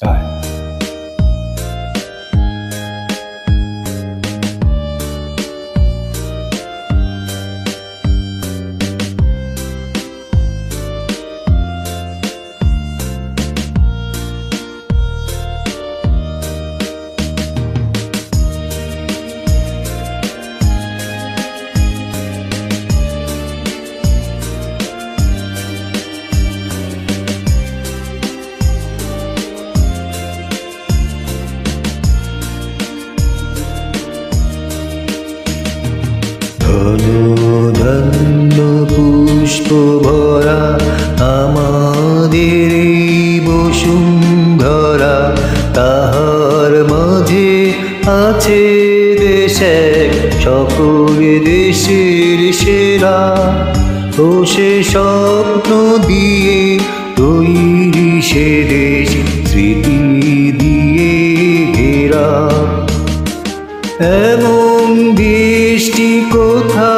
Bye. পুষ্প ভরা আমাদের বসুন্ধরা, তাহার মাঝে আছে দেশে সকল দেশের সেরা। ও সে স্বপ্ন দিয়ে তৈরি সে দেশ, স্মৃতি দিয়ে ঘেরা। এমন বৃষ্টি কোথাও খুঁজে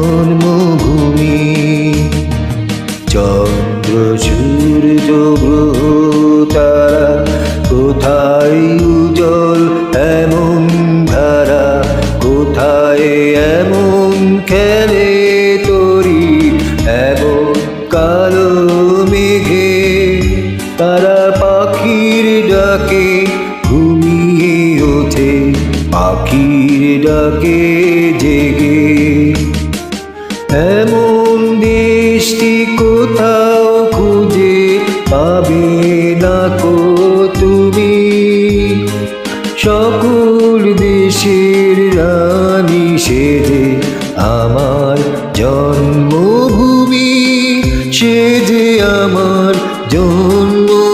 ডাকে, ঘুমিয়ে ওঠে। পাখির ডাকে জেগে। এমন দেশটি কোথাও খুঁজে পাবে না কো তুমি। সকল দেশের রানী সেজে আমার জন্মভূমি, সেজে আমার জন্মভূমি।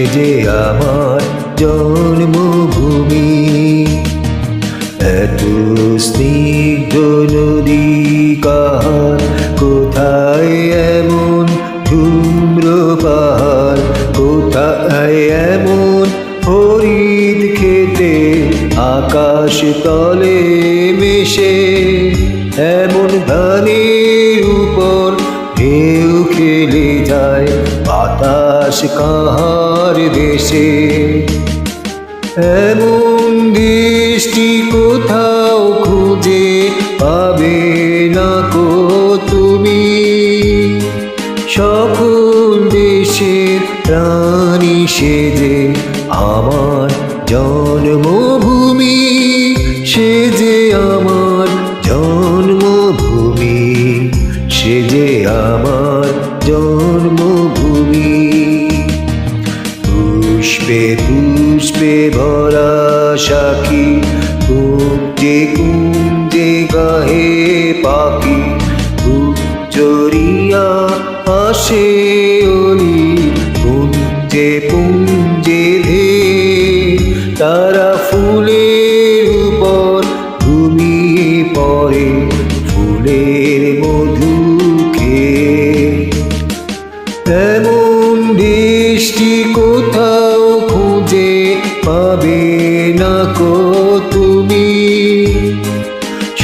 সেজে আমার জন্মভূমি, এত স্নিগ্ধ নদী কাহার, কোথায় এমন ধূম্র পাহাড়, কোথায় এমন হরিদ খেতে আকাশ তলে মেশে, এমন ধানের উপর ঢেউ খেলে যায় বাতাস কাহার। দেশে। এমন দৃষ্টি কোথাও খুঁজে পাবে না কো তুমি। সকল দেশের প্রাণী সেজে আমার জন্মভূমি, সেজে আমার জন্মভূমি, সেজে আমার জন্মভূমি পুষ্পে পুষ্পে ভরা সাখী কুঞ্জে কুঞ্জে গাহে পাখি চরিয়া আসে অলি, পুঞ্জে পুঞ্জে ধে, তারা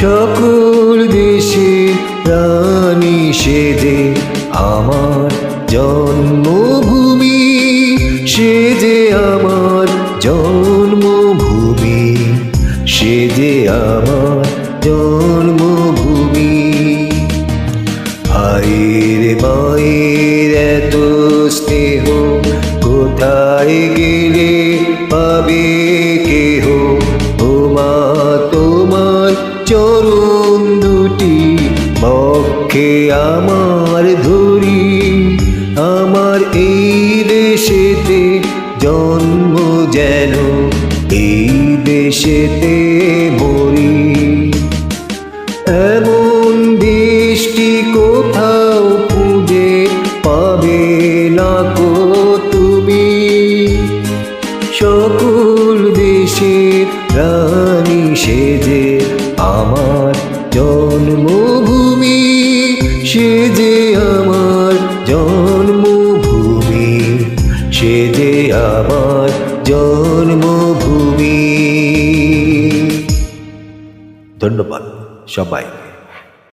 সকল দেশে রানী সেজে, আমার জন্মভূমি সেজে, আমার জন্মভূমি সেজে, আমার জন্মভূমি। ভাইয়ের মায়ের এত স্নেহ কোথায় গেলে বক্ষে আমার ধরি আমার এই দেশেতে জন্ম যেন, এই দেশেতে মরি। এমন দৃষ্টি কোথাও খুঁজে পাবে না কো তুমি। সকল দেশের রানী সেজে আমার জন্মভূমি সে যে আমার জন্মভূমি সে যে আমার জন্মভূমি। ধন্যবাদ সবাই